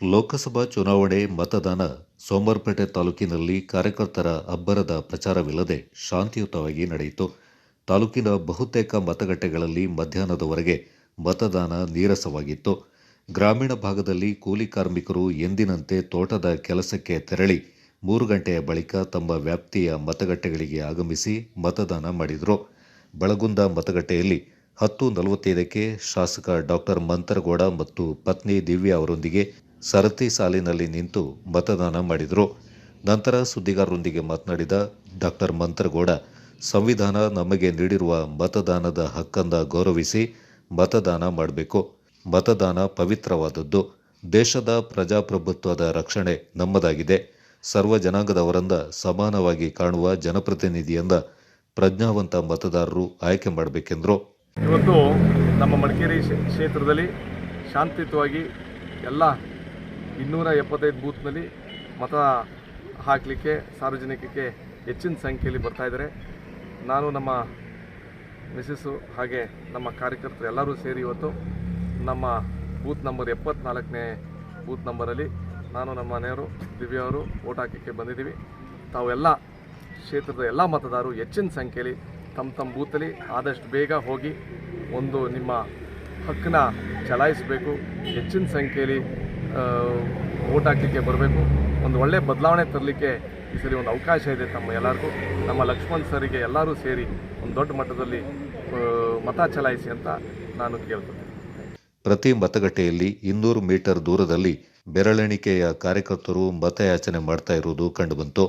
ಲೋಕಸಭಾ ಚುನಾವಣೆ ಮತದಾನ ಸೋಮರ್ಪೇಟೆ ತಾಲೂಕಿನಲ್ಲಿ ಕಾರ್ಯಕರ್ತರ ಅಬ್ಬರದ ಪ್ರಚಾರವಿಲ್ಲದೆ ಶಾಂತಿಯುತವಾಗಿ ನಡೆಯಿತು. ತಾಲೂಕಿನ ಬಹುತೇಕ ಮತಗಟ್ಟೆಗಳಲ್ಲಿ ಮಧ್ಯಾಹ್ನದವರೆಗೆ ಮತದಾನ ನೀರಸವಾಗಿತ್ತು. ಗ್ರಾಮೀಣ ಭಾಗದಲ್ಲಿ ಕೂಲಿ ಕಾರ್ಮಿಕರು ಎಂದಿನಂತೆ ತೋಟದ ಕೆಲಸಕ್ಕೆ ತೆರಳಿ ಮೂರು ಗಂಟೆಯ ಬಳಿಕ ತಮ್ಮ ವ್ಯಾಪ್ತಿಯ ಮತಗಟ್ಟೆಗಳಿಗೆ ಆಗಮಿಸಿ ಮತದಾನ ಮಾಡಿದರು. ಬಳಗುಂದ ಮತಗಟ್ಟೆಯಲ್ಲಿ ಹತ್ತು ನಲವತ್ತೈದಕ್ಕೆ ಶಾಸಕ ಡಾಕ್ಟರ್ ಮಂತರಗೌಡ ಮತ್ತು ಪತ್ನಿ ದಿವ್ಯಾ ಅವರೊಂದಿಗೆ ಸರತಿ ಸಾಲಿನಲ್ಲಿ ನಿಂತು ಮತದಾನ ಮಾಡಿದರು. ನಂತರ ಸುದ್ದಿಗಾರರೊಂದಿಗೆ ಮಾತನಾಡಿದ ಡಾಕ್ಟರ್ ಮಂತ್ರಗೌಡ, ಸಂವಿಧಾನ ನಮಗೆ ನೀಡಿರುವ ಮತದಾನದ ಹಕ್ಕನ್ನು ಗೌರವಿಸಿ ಮತದಾನ ಮಾಡಬೇಕು. ಮತದಾನ ಪವಿತ್ರವಾದದ್ದು. ದೇಶದ ಪ್ರಜಾಪ್ರಭುತ್ವದ ರಕ್ಷಣೆ ನಮ್ಮದಾಗಿದೆ. ಸರ್ವ ಜನಾಂಗದವರಂದ ಸಮಾನವಾಗಿ ಕಾಣುವ ಜನಪ್ರತಿನಿಧಿಯಿಂದ ಪ್ರಜ್ಞಾವಂತ ಮತದಾರರು ಆಯ್ಕೆ ಮಾಡಬೇಕೆಂದರು. ಇವತ್ತು ನಮ್ಮ ಮಡಿಕೇರಿ ಕ್ಷೇತ್ರದಲ್ಲಿ ಶಾಂತಿಯುತವಾಗಿ ಎಲ್ಲ ಇನ್ನೂರ ಎಪ್ಪತ್ತೈದು ಬೂತ್ನಲ್ಲಿ ಮತ ಹಾಕಲಿಕ್ಕೆ, ಸಾರ್ವಜನಿಕಕ್ಕೆ ಹೆಚ್ಚಿನ ಸಂಖ್ಯೆಯಲ್ಲಿ ಬರ್ತಾ ಇದ್ದಾರೆ. ನಾನು ನಮ್ಮ ಮಿಸಸ್ಸು ಹಾಗೆ ನಮ್ಮ ಕಾರ್ಯಕರ್ತರು ಎಲ್ಲರೂ ಸೇರಿ ಇವತ್ತು ನಮ್ಮ ಬೂತ್ ನಂಬರ್ ಎಪ್ಪತ್ನಾಲ್ಕನೇ ಬೂತ್ ನಂಬರಲ್ಲಿ ನಾನು, ನಮ್ಮ ಮನೆಯವರು ದಿವ್ಯವರು ಓಟ್ ಹಾಕಲಿಕ್ಕೆ ಬಂದಿದ್ದೀವಿ. ತಾವೆಲ್ಲ ಕ್ಷೇತ್ರದ ಎಲ್ಲ ಮತದಾರರು ಹೆಚ್ಚಿನ ಸಂಖ್ಯೆಯಲ್ಲಿ ತಮ್ಮ ತಮ್ಮ ಬೂತಲ್ಲಿ ಆದಷ್ಟು ಬೇಗ ಹೋಗಿ ಒಂದು ನಿಮ್ಮ ಹಕ್ಕನ್ನ ಚಲಾಯಿಸಬೇಕು. ಹೆಚ್ಚಿನ ಸಂಖ್ಯೆಯಲ್ಲಿ ಓಟ್ ಹಾಕಲಿಕ್ಕೆ ಬರಬೇಕು. ಒಂದು ಒಳ್ಳೆಯ ಬದಲಾವಣೆ ತರಲಿಕ್ಕೆ ಈ ಸರಿ ಒಂದು ಅವಕಾಶ ಇದೆ ತಮ್ಮ ಎಲ್ಲರಿಗೂ. ನಮ್ಮ ಲಕ್ಷ್ಮಣ್ ಸರಿಗೆ ಎಲ್ಲರೂ ಸೇರಿ ಒಂದು ದೊಡ್ಡ ಮಟ್ಟದಲ್ಲಿ ಮತ ಚಲಾಯಿಸಿ ಅಂತ ನಾನು ಕೇಳ್ತೇನೆ ಪ್ರತಿ ಮತಗಟ್ಟೆಯಲ್ಲಿ ಇನ್ನೂರು ಮೀಟರ್ ದೂರದಲ್ಲಿ ಬೆರಳೆಣಿಕೆಯ ಕಾರ್ಯಕರ್ತರು ಮತಯಾಚನೆ ಮಾಡ್ತಾ ಇರುವುದು ಕಂಡುಬಂತು.